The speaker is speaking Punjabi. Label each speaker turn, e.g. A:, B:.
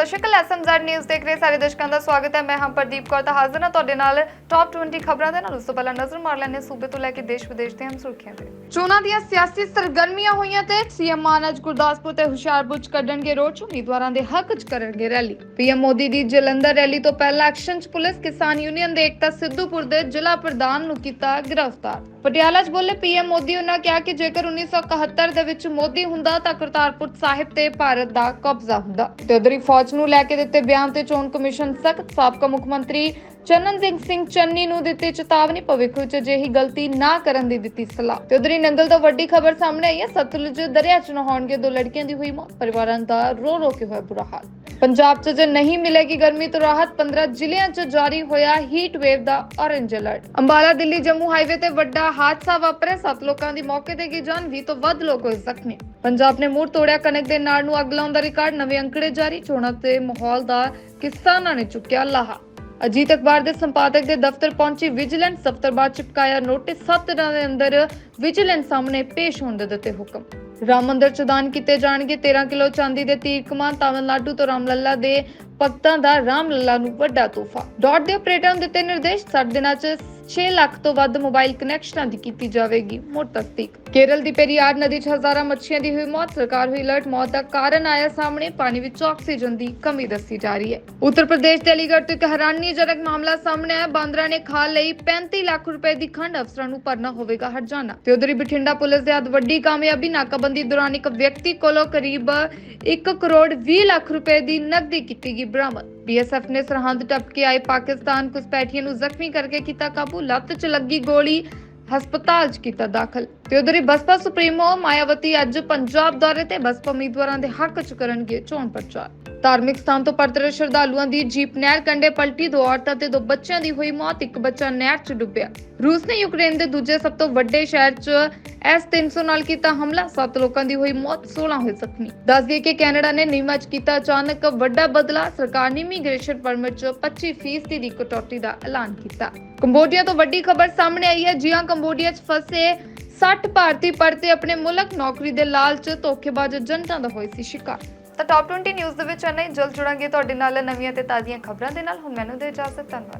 A: ਸਤਿ ਸ਼੍ਰੀ ਅਕਾਲ ਐਸਐਮਜ਼ੈਡ ਨਿਊਜ਼ ਦੇਖ ਰਹੇ ਸਾਰੇ ਦਰਸ਼ਕਾਂ ਦਾ ਸਵਾਗਤ ਹੈ। ਮੈਂ ਹਾਂ ਪ੍ਰਦੀਪ ਕੌਰ, ਤਾਂ ਹਾਜ਼ਰ ਹਾਂ ਤੁਹਾਡੇ ਨਾਲ। ਟੌਪ 20 ਖਬਰਾਂ ਦੇ ਨਾਲ, ਉਸ ਤੋਂ ਪਹਿਲਾਂ ਨਜ਼ਰ ਮਾਰ ਲੈਂਦੇ ਸੂਬੇ ਤੋਂ ਲੈ ਕੇ ਦੇਸ਼ ਵਿਦੇਸ਼ ਦੇ ਹਮ ਸੁਰਖੀਆਂ ਤੇ। ਚੋਣਾਂ ਦੀਆਂ ਸਿਆਸੀ ਸਰਗਰਮੀਆਂ ਹੋਈਆਂ ਤੇ ਸੀਐਮ ਮਾਨ ਗੁਰਦਾਸਪੁਰ ਤੇ ਹੁਸ਼ਿਆਰਪੁਰ ਚ ਕੱਢਣਗੇ ਰੋਡ ਚ ਉਮੀਦਵਾਰਾਂ ਦੇ ਹੱਕ ਚ ਕਰਨਗੇ ਰੈਲੀ। ਪੀਐਮ ਮੋਦੀ ਦੀ ਜਲੰਧਰ ਰੈਲੀ ਤੋਂ ਪਹਿਲਾਂ ਐਕਸ਼ਨ ਚ ਪੁਲਿਸ, ਕਿਸਾਨ ਯੂਨੀਅਨ ਦੇ ਏਕਤਾ ਸਿੱਧੂਪੁਰ ਦੇ ਜ਼ਿਲ੍ਹਾ ਪ੍ਰਧਾਨ ਨੂੰ ਕੀਤਾ ਗ੍ਰਿਫਤਾਰ। ਪਟਿਆਲਾ 'ਚ ਬੋਲੇ ਪੀਐਮ ਮੋਦੀ ਉਹਨਾਂ ਕਿਹਾ ਕਿ ਜੇਕਰ 1971 ਦੇ ਵਿੱਚ ਮੋਦੀ ਹੁੰਦਾ ਤਾਂ ਕਰਤਾਰਪੁਰ ਸਾਹਿਬ ਤੇ ਭਾਰਤ ਦਾ ਕਬਜ਼ਾ ਹੁੰਦਾ। ਤੇ ਉਧਰੀ ਫੌਜ ਨੂੰ ਲੈ ਕੇ ਦਿੱਤੇ ਬਿਆਨ ਤੇ ਚੋਣ ਕਮਿਸ਼ਨ ਸਖਤ ਸਾਬਕਾ ਮੁੱਖ ਮੰਤਰੀ ਚੰਨਨਜੀਤ ਸਿੰਘ ਚੰਨੀ ਨੂੰ ਦਿੱਤੀ ਚੇਤਾਵਨੀ ਭਵਿੱਖ ਵਿੱਚ ਅਜਿਹੀ ਗਲਤੀ ਨਾ ਕਰਨ ਦੀ ਦਿੱਤੀ ਸਲਾਹ। ਤੇ ਉਧਰ ਨੰਗਲ ਤੋਂ ਵੱਡੀ ਖਬਰ ਸਾਹਮਣੇ ਆਈ ਹੈ। ਸਤਲੁਜ ਦਰਿਆ 'ਚ ਨਹਾਉਣਗੇ ਦੋ ਲੜਕੀਆਂ ਦੀ ਹੋਈ ਮੌਤ। ਪਰਿਵਾਰਾਂ ਦਾ ਰੋ ਰੋ ਕੇ ਹੋਇਆ ਬੁਰਾ ਹਾਲ। ਪੰਜਾਬ 'ਚ ਜੇ ਨਹੀਂ ਮਿਲੇਗੀ ਗਰਮੀ ਤੋਂ ਰਾਹਤ 15 ਜ਼ਿਲ੍ਹਿਆਂ 'ਚ ਜਾਰੀ ਹੋਇਆ ਹੀਟ ਵੇਵ ਦਾ orange alert Ambala, Delhi, Jammu highway ਤੇ ਵੱਡਾ ਹਾਦਸਾ ਵਾਪਰਿਆ। ਸੱਤ ਲੋਕਾਂ ਦੀ ਮੌਕੇ ਤੇ ਗਈ ਜਾਨ 20 ਤੋਂ ਵੱਧ ਲੋਕ ਹੋਏ ਜ਼ਖਮੀ। ਪੰਜਾਬ ਨੇ ਮੁੜ ਤੋੜਿਆ। ਕਣਕ ਦੇ ਨਾੜ ਨੂੰ ਅੱਗ ਲਾਉਣ ਦਾ ਰਿਕਾਰਡ ਨਵੇਂ ਅੰਕੜੇ ਜਾਰੀ। ਚੋਣਾਂ ਤੇ ਮਾਹੌਲ ਦਾ ਕਿਸਾਨਾਂ ਨੇ ਚੁੱਕਿਆ ਲਾਹਾ। ਅਜੀਤ ਅਖਬਾਰ ਦੇ ਸੰਪਾਦਕ ਦੇ ਦਫ਼ਤਰ ਪਹੁੰਚੀ ਵਿਜੀਲੈਂਸ ਦਫ਼ਤਰ ਬਾਅਦ ਚਿਪਕਾਇਆ ਨੋਟਿਸ 7 ਦਿਨਾਂ ਦੇ ਅੰਦਰ ਵਿਜੀਲੈਂਸ ਸਾਹਮਣੇ ਪੇਸ਼ ਹੋਣ ਦੇ ਦਿੱਤੇ ਹੁਕਮ। ਰਾਮ ਮੰਦਿਰ ਚ ਦਾਨ ਕੀਤੇ ਜਾਣਗੇ 13 ਕਿਲੋ ਚਾਂਦੀ ਦੇ ਤੀਰ ਕਮਾਨ ਤਾਮਿਲਨਾਡੂ ਤੋਂ ਰਾਮਲੱਲਾ ਦੇ ਭਗਤਾਂ ਦਾ ਰਾਮਲੱਲਾ ਨੂੰ ਵੱਡਾ ਤੋਹਫਾ। ਡਾਟ ਦੇ ਆਪਰੇਟਰਾਂ ਨੂੰ ਦਿੱਤੇ ਨਿਰਦੇਸ਼ 60 ਦਿਨਾਂ ਚ 6 ਲੱਖ ਤੋਂ ਵੱਧ ਮੋਬਾਈਲ ਕਨੈਕਸ਼ਨਾਂ ਦੀ ਕੀਤੀ ਜਾਵੇਗੀ। ਮੋਟ ਤਸਦੀਕ। ਕੇਰਲ ਦੀ ਪੇਰੀਆਰ ਨਦੀ 'ਚ ਹਜ਼ਾਰਾਂ ਮੱਛੀਆਂ ਦੀ ਹੋਈ ਮੌਤ, ਸਰਕਾਰ ਹੋਈ ਅਲਰਟ ਮੌਤ ਦਾ ਕਾਰਨ ਆਇਆ ਸਾਹਮਣੇ, ਪਾਣੀ ਵਿੱਚ ਆਕਸੀਜਨ ਦੀ ਕਮੀ ਦੱਸੀ ਜਾ ਰਹੀ ਹੈ। ਉੱਤਰ ਪ੍ਰਦੇਸ਼ ਦੇ ਅਲੀਗੜ੍ਹ ਤੋਂ ਇੱਕ ਹੈਰਾਨੀਜਨਕ ਮਾਮਲਾ ਸਾਹਮਣੇ ਆਇਆ। ਬਾਂਦਰਾ ਨੇ ਖਾ ਲਈ 35 ਲੱਖ ਰੁਪਏ ਦੀ ਖੰਡ, ਅਫਸਰਾਂ ਨੂੰ ਭਰਨਾ ਹੋਵੇਗਾ ਹਰਜਾਨਾ। ਤੇ ਉਧਰ ਹੀ ਬਠਿੰਡਾ ਪੁਲਿਸ ਦੇ ਹੱਥ ਵੱਡੀ ਕਾਮਯਾਬੀ, ਨਾਕਾਬੰਦੀ ਦੌਰਾਨ ਇੱਕ ਵਿਅਕਤੀ ਕੋਲੋਂ ਕਰੀਬ 1 ਕਰੋੜ 20 ਲੱਖ ਰੁਪਏ ਦੀ ਨਕਦੀ ਕੀਤੀ ਗਈ ਬਰਾਮਦ। ਬੀਐਸਐਫ ਨੇ ਸਰਹੰਦ ਟੱਪ ਕੇ ਆਏ ਪਾਕਿਸਤਾਨ ਘੁਸਪੈਠੀਆਂ ਨੂੰ ਜ਼ਖਮੀ ਕਰਕੇ ਕੀਤਾ ਕਾਬੂ, ਲੱਤ 'ਚ ਲੱਗੀ ਗੋਲੀ, ਹਸਪਤਾਲ 'ਚ ਕੀਤਾ ਦਾਖਲ। ਤੇ ਉਧਰ ਹੀ ਬਸਪਾ ਸੁਪਰੀਮੋ ਮਾਇਆਵਤੀ ਅੱਜ ਪੰਜਾਬ ਦੌਰੇ ਤੇ, ਬਸਪਾ ਉਮੀਦਵਾਰਾਂ ਦੇ ਹੱਕ 'ਚ ਕਰਨਗੇ ਚੋਣ ਪ੍ਰਚਾਰ। ਧਾਰਮਿਕ ਸਥਾਨ ਤੋਂ ਪਰਤ ਰਹੇ ਸ਼ਰਧਾਲੂਆਂ ਦੀ ਜੀਪ ਨਹਿਰ ਕੰਢੇ ਪਲਟੀ, ਦੋ ਔਰਤਾਂ ਤੇ ਦੋ ਬੱਚਿਆਂ ਦੀ ਹੋਈ ਮੌਤ, ਇੱਕ ਬੱਚਾ ਨਹਿਰ 'ਚ ਡੁੱਬਿਆ। ਰੂਸ ਨੇ ਯੂਕਰੇਨ ਦੇ ਦੂਜੇ ਸਭ ਤੋਂ ਵੱਡੇ ਸ਼ਹਿਰ 'ਚ S-300 ਨਾਲ ਕੀਤਾ ਹਮਲਾ, ਸੱਤ ਲੋਕਾਂ ਦੀ ਹੋਈ ਮੌਤ 16 ਹੋਏ ਜ਼ਖਮੀ। ਦੱਸ ਦਈਏ ਕਿ ਕੈਨੇਡਾ ਨੇ ਨੀਮਾ 'ਚ ਕੀਤਾ ਅਚਾਨਕ ਵੱਡਾ ਬਦਲਾ ਸਰਕਾਰ ਨੇ ਇਮੀਗ੍ਰੇਸ਼ਨ ਪਰਮਿਟ 'ਚ 25% ਦੀ ਕਟੌਤੀ ਦਾ ਐਲਾਨ ਕੀਤਾ। ਕੰਬੋਡੀਆ ਤੋਂ ਵੱਡੀ ਖਬਰ ਸਾਹਮਣੇ ਆਈ ਹੈ ਜੀ ਕੰਬੋਡੀਆ 'ਚ ਫਸੇ 60 ਭਾਰਤੀ ਪਰਤੇ ਆਪਣੇ ਮੁਲਕ, ਨੌਕਰੀ ਦੇ ਲਾਲਚ, ਧੋਖੇਬਾਜ਼ ਏਜੰਟਾਂ ਦਾ ਹੋਏ ਸੀ ਸ਼ਿਕਾਰ। ਤਾਂ ਟਾਪ 20 ਨਿਊਜ਼ ਦੇ ਵਿੱਚ ਇੰਨਾ ਹੀ। ਜਲਦ ਜੁੜਾਂਗੇ ਤੁਹਾਡੇ ਨਾਲ ਨਵੀਆਂ ਤੇ ਤਾਜ਼ੀਆਂ ਖਬਰਾਂ ਦੇ ਨਾਲ। ਹੁਣ ਮੈਨੂੰ ਦੇ ਇਜਾਜ਼ਤ। ਧੰਨਵਾਦ।